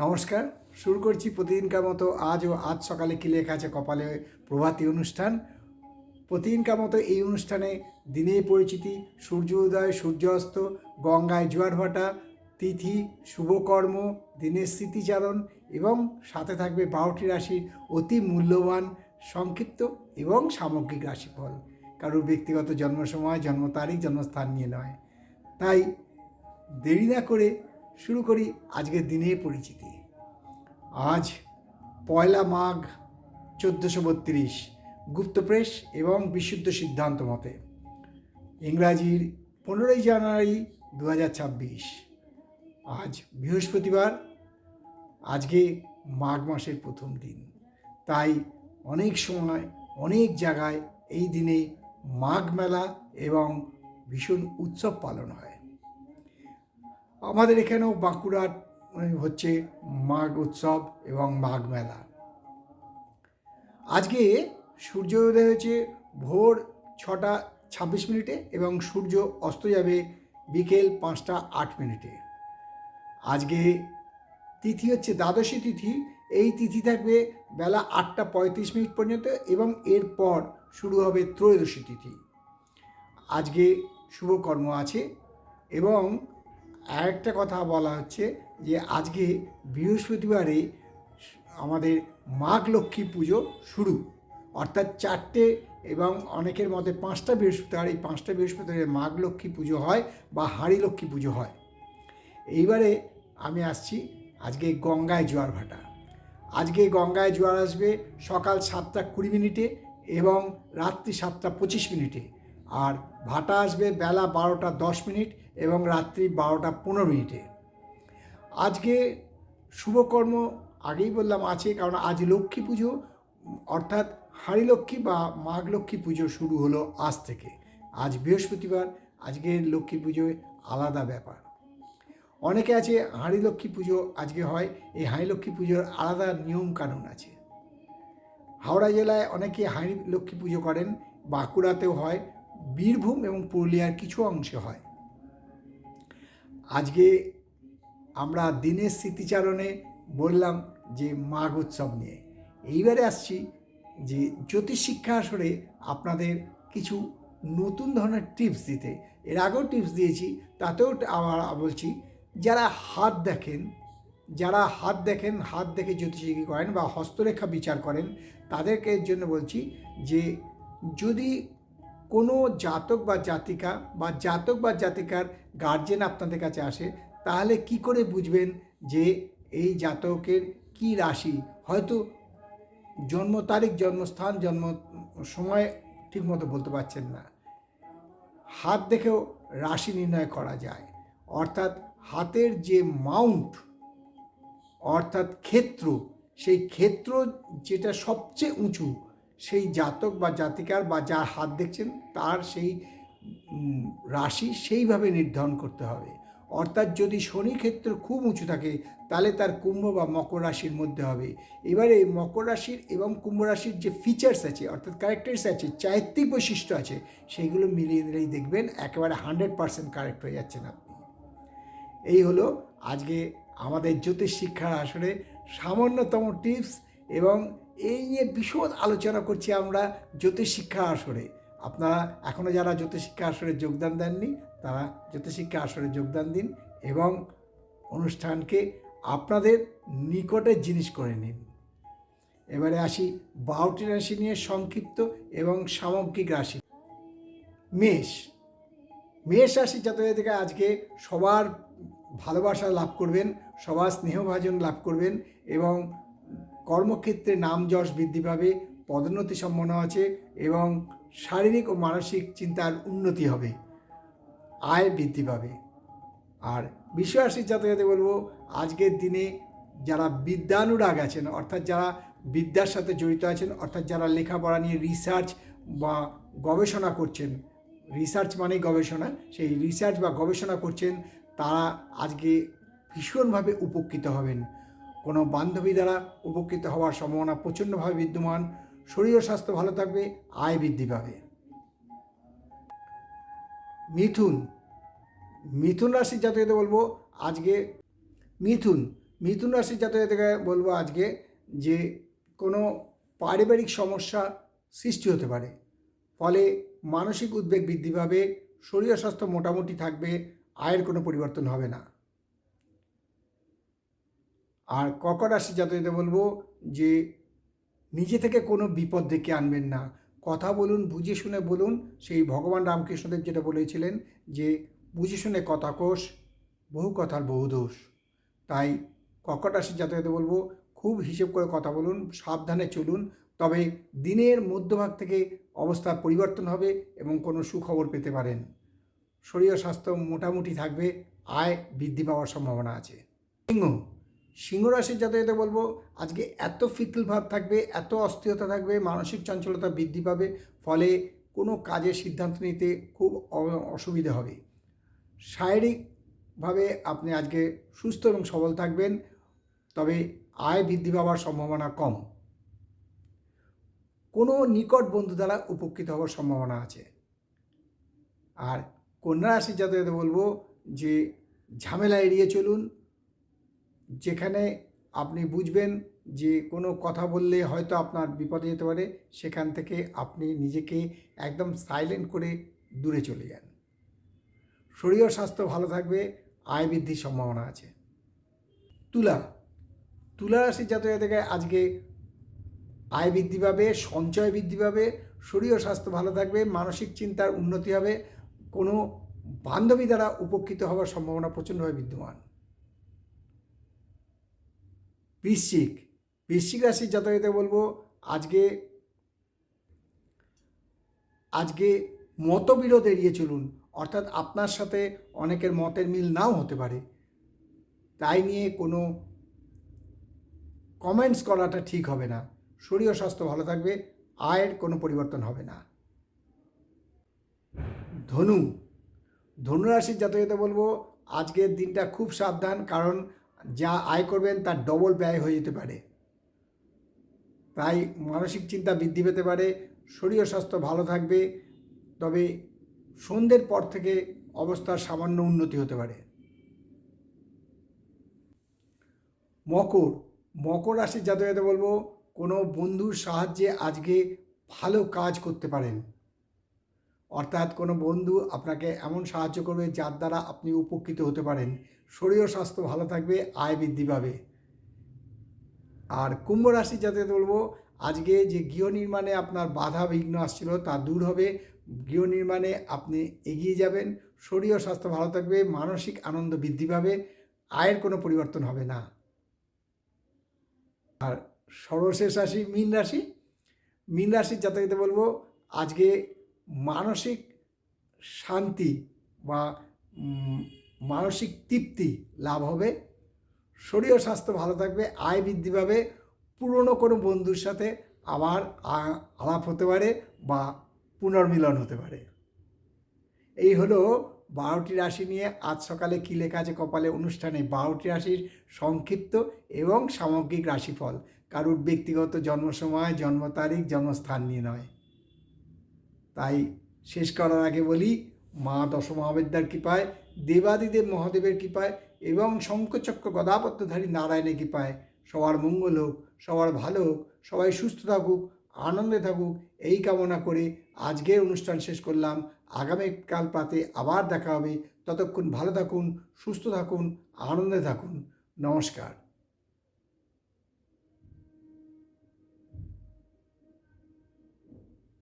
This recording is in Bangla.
নমস্কার, শুরু করছি প্রতিদিনকার মতো আজও আজ সকালে কি লেখা আছে কপালে প্রভাতী অনুষ্ঠান। প্রতিদিনকার মতো এই অনুষ্ঠানে দিনের পরিচিতি, সূর্য উদয়, সূর্যাস্ত, গঙ্গায় জোয়ার ভাটা, তিথি, শুভকর্ম, দিনের স্মৃতিচারণ এবং সাথে থাকবে বারোটি রাশির অতি মূল্যবান, সংক্ষিপ্ত এবং সামগ্রিক রাশিফল। কারোর ব্যক্তিগত জন্ম সময় জন্ম তারিখ জন্মস্থান নিয়ে নয়। তাই দেরি না করে শুরু করি আজকের দিনের পরিচিতি। আজ পয়লা মাঘ চোদ্দোশো বত্রিশ গুপ্তপ্রেস এবং বিশুদ্ধ সিদ্ধান্ত মতে। ইংরাজির পনেরোই জানুয়ারি দু হাজার ছাব্বিশ। আজ বৃহস্পতিবার, আজকে মাঘ মাসের প্রথম দিন। তাই অনেক সময় অনেক জায়গায় এই দিনে মাঘ মেলা এবং ভীষণ উৎসব পালন হয়। আমাদের এখানেও বাঁকুড়ার হচ্ছে মাঘ উৎসব এবং মাঘ মেলা। আজকে সূর্য উদয় হয়েছে ভোর ছটা ছাব্বিশ মিনিটে এবং সূর্য অস্ত যাবে বিকেল পাঁচটা আট মিনিটে। আজকে তিথি হচ্ছে দ্বাদশী তিথি। এই তিথি থাকবে বেলা আটটা পঁয়ত্রিশ মিনিট পর্যন্ত এবং এরপর শুরু হবে ত্রয়োদশী তিথি। আজকে শুভকর্ম আছে এবং আরেকটা কথা বলা হচ্ছে যে আজকে বৃহস্পতিবারে আমাদের মাঘ লক্ষ্মী পুজো শুরু। অর্থাৎ চারটে এবং অনেকের মতে পাঁচটা বৃহস্পতিবার, এই পাঁচটা বৃহস্পতিবারে মাঘ লক্ষ্মী পুজো হয় বা হাঁড়ি লক্ষ্মী পুজো হয়। এইবারে আমি আসছি আজকে গঙ্গায় জোয়ার ভাটা। আজকে গঙ্গায় জোয়ার আসবে সকাল সাতটা কুড়ি মিনিটে এবং রাত্রি সাতটা পঁচিশ মিনিটে। আর ভাটা আসবে বেলা বারোটা দশ মিনিট এবং রাত্রি বারোটা পনেরো মিনিটে। আজকে শুভকর্ম আগেই বললাম আছে, কারণ আজ লক্ষ্মী পুজো, অর্থাৎ হাঁড়ি লক্ষ্মী বা মাঘ লক্ষ্মী পুজো শুরু হলো আজ থেকে। আজ বৃহস্পতিবার, আজকে লক্ষ্মী পুজোয় আলাদা ব্যাপার। অনেকে আছে হাঁড়ি লক্ষ্মী পুজো আজকে হয়, এই হাঁড়ি লক্ষ্মী পুজোর আলাদা নিয়ম কানুন আছে। হাওড়া জেলায় অনেকে হাঁড়ি লক্ষ্মী পুজো করেন, বাঁকুড়াতেও হয়, বীরভূম এবং পুরুলিয়ার কিছু অংশে হয়। আজকে আমরা দিনের স্মৃতিচারণে বললাম যে মাঘ উৎসব নিয়ে। এইবারে আসছি যে জ্যোতিষ শিক্ষা আসরে আপনাদের কিছু নতুন ধরনের টিপস দিতে। এর আগেও টিপস দিয়েছি, তাতেও আবার বলছি, যারা হাত দেখেন, যারা হাত দেখেন, হাত দেখে জ্যোতিষী করেন বা হস্তরেখা বিচার করেন, তাদেরকে জন্য বলছি যে যদি কোনো জাতক বা জাতিকা বা জাতক বা জাতিকার গার্জেন আপনাদের কাছে আসে, তাহলে কি করে বুঝবেন যে এই জাতকের কি রাশি? হয়তো জন্ম তারিখ, জন্মস্থান, জন্ম সময় ঠিকমতো বলতে পারছেন না। হাত দেখেও রাশি নির্ণয় করা যায়। অর্থাৎ হাতের যে মাউন্ট অর্থাৎ ক্ষেত্র, সেই ক্ষেত্র যেটা সবচেয়ে উঁচু সেই জাতক বা জাতিকার বা যার হাত দেখছেন, তার সেই রাশি সেইভাবে নির্ধারণ করতে হবে। অর্থাৎ যদি শনি ক্ষেত্র খুব উঁচু থাকে, তাহলে তার কুম্ভ বা মকর রাশির মধ্যে হবে। এবারে মকর রাশির এবং কুম্ভ রাশির যে ফিচার্স আছে, অর্থাৎ ক্যারেক্টার্স আছে, চারিত্রিক বৈশিষ্ট্য আছে, সেইগুলো মিলিয়ে দিলেই দেখবেন একেবারে হান্ড্রেড পার্সেন্ট কারেক্ট হয়ে যাচ্ছেন আপনি। এই হলো আজকে আমাদের জ্যোতিষ শিক্ষার আসলে সামান্যতম টিপস এবং এই নিয়ে বিশদ আলোচনা করছি আমরা জ্যোতিষ শিক্ষা আসরে। আপনারা এখনও যারা জ্যোতিষ শিক্ষা আসরে যোগদান দেননি, তারা জ্যোতিষ শিক্ষা আসরে যোগদান দিন এবং অনুষ্ঠানকে আপনাদের নিকটের জিনিস করে নিন। এবারে আসি বারোটি রাশি নিয়ে সংক্ষিপ্ত এবং সামগ্রিক রাশি। মেষ। মেষ রাশি জাতকের থেকে আজকে সবার ভালোবাসা লাভ করবেন, সবার স্নেহভাজন লাভ করবেন এবং কর্মক্ষেত্রে নাম যশ বৃদ্ধি পাবে, পদোন্নতি সম্ভাবনা আছে এবং শারীরিক ও মানসিক চিন্তার উন্নতি হবে, আয় বৃদ্ধি পাবে। আর বিশ্বাসীর যাতে যাতে বলব, আজকের দিনে যারা বিদ্যানুরাগ আছেন, অর্থাৎ যারা বিদ্যার সাথে জড়িত আছেন, অর্থাৎ যারা লেখাপড়া নিয়ে রিসার্চ বা গবেষণা করছেন রিসার্চ মানেই গবেষণা, সেই রিসার্চ বা গবেষণা করছেন, তারা আজকে ভীষণভাবে উপকৃত হবেন। কোনো বান্ধবী দ্বারা উপকৃত হওয়ার সম্ভাবনা প্রচণ্ডভাবে বিদ্যমান। শরীর স্বাস্থ্য ভালো থাকবে, আয় বৃদ্ধি পাবে। মিথুন মিথুন রাশির জাতকদের বলব আজকে, মিথুন মিথুন রাশির জাতকদেরকে বলব আজকে যে কোনো পারিবারিক সমস্যা সৃষ্টি হতে পারে। ফলে মানসিক উদ্বেগ বৃদ্ধি পাবে, শরীর স্বাস্থ্য মোটামুটি থাকবে, আয়ের কোনো পরিবর্তন হবে না। আর কর্কট রাশি জাতকদের বলব যে নিজে থেকে কোনো বিপদ ডেকে আনবেন না। কথা বলুন, বুঝে শুনে বলুন, সেই ভগবান রামকৃষ্ণদেব যেটা বলেছিলেন যে, বুঝে শুনে কথা কোষ, বহু কথার বহু দোষ। তাই কর্কট রাশির জাতকদের বলব, খুব হিসেব করে কথা বলুন, সাবধানে চলুন, তবে দিনের মধ্যভাগ থেকে অবস্থার পরিবর্তন হবে এবং কোনো সুখবর পেতে পারেন। শরীর স্বাস্থ্য মোটামুটি থাকবে, আয় বৃদ্ধি পাওয়ার সম্ভাবনা আছে। সিংহ সিংহ রাশির জাতকদের বলব, আজকে এত ফিকল ভাব থাকবে, এত অস্থিরতা থাকবে, মানসিক চঞ্চলতা বৃদ্ধি পাবে, ফলে কোনো কাজের সিদ্ধান্ত নিতে খুব অসুবিধে হবে। শারীরিকভাবে আপনি আজকে সুস্থ এবং সবল থাকবেন, তবে আয় বৃদ্ধি পাওয়ার সম্ভাবনা কম। কোনো নিকট বন্ধু দ্বারা উপকৃত হওয়ার সম্ভাবনা আছে। আর কন্যা রাশির জাতকদের বলব যে ঝামেলা এড়িয়ে চলুন যেখানে আপনি বুঝবেন যে কোনো কথা বললে হয়তো আপনার বিপদে যেতে পারে, সেখান থেকে আপনি নিজেকে একদম সাইলেন্ট করে দূরে চলে যান। শরীর স্বাস্থ্য ভালো থাকবে, আয় বৃদ্ধির সম্ভাবনা আছে। তুলা তুলা রাশির জাতক থেকে আজকে আয় বৃদ্ধি পাবে, সঞ্চয় বৃদ্ধি পাবে, শরীর স্বাস্থ্য ভালো থাকবে, মানসিক চিন্তার উন্নতি হবে, কোনো বান্ধবী দ্বারা উপকৃত হওয়ার সম্ভাবনা প্রচণ্ডভাবে বিদ্যমান। বৃশ্চিক। বৃশ্চিক রাশির জাতকতে বলব, আজকে আজকে মতবিরোধ এড়িয়ে চলুন। অর্থাৎ আপনার সাথে অনেকের মতের মিল নাও হতে পারে। তাই নিয়ে কোনো কমেন্টস করাটা ঠিক হবে না। শরীর স্বাস্থ্য ভালো থাকবে, আয়ের কোনো পরিবর্তন হবে না। ধনু ধনুরাশির জাতকতে বলব, আজকের দিনটা খুব সাবধান কারণ যা আয় করবেন তার ডবল ব্যয় হয়ে যেতে পারে। তাই মানসিক চিন্তা বৃদ্ধি পেতে পারে, শরীর স্বাস্থ্য ভালো থাকবে, তবে সন্ধ্যের পর থেকে অবস্থার সামান্য উন্নতি হতে পারে। মকর মকর রাশির জাতকতে বলব, কোনো বন্ধুর সাহায্যে আজকে ভালো কাজ করতে পারেন। অর্থাৎ কোনো বন্ধু আপনাকে এমন সাহায্য করবে যার দ্বারা আপনি উপকৃত হতে পারেন। শরীর স্বাস্থ্য ভালো থাকবে, আয় বৃদ্ধি পাবে। আর কুম্ভ রাশি যাতে বলব, আজকে যে গৃহ নির্মাণে আপনার বাধা বিঘ্ন আসছিল তা দূর হবে। গৃহ নির্মাণে আপনি এগিয়ে যাবেন, শরীর স্বাস্থ্য ভালো থাকবে, মানসিক আনন্দ বৃদ্ধি পাবে, আয়ের কোনো পরিবর্তন হবে না। আর সর্বশেষ রাশি, মীন রাশি। মীন রাশির জাতকতে বলব, আজকে মানসিক শান্তি বা মানসিক তৃপ্তি লাভ হবে। শরীর স্বাস্থ্য ভালো থাকবে, আয় বৃদ্ধি পাবে। পুরনো কোনো বন্ধুর সাথে আবার আলাপ হতে পারে বা পুনর্মিলন হতে পারে। এই হলো বারোটি রাশি নিয়ে আজ সকালে কী লেখা আছে কপালে অনুষ্ঠানে। বারোটি রাশির সংক্ষিপ্ত এবং সামগ্রিক রাশিফল। কারুর ব্যক্তিগত জন্ম সময় জন্ম তারিখ জন্মস্থান নিয়ে নয়। তাই শেষ করার আগে বলি, মা দশমহাবিদ্যার কৃপায়, দেবাদিদেব মহাদেবের কৃপায় এবং শঙ্কচক্র গদাপত্রধারী নারায়ণের কৃপায় সবার মঙ্গল হোক, সবার ভালো হোক, সবাই সুস্থ থাকুক, আনন্দে থাকুক, এই কামনা করে আজকের অনুষ্ঠান শেষ করলাম। আগামীকাল পাতে আবার দেখা হবে। ততক্ষণ ভালো থাকুন, সুস্থ থাকুন, আনন্দে থাকুন। নমস্কার।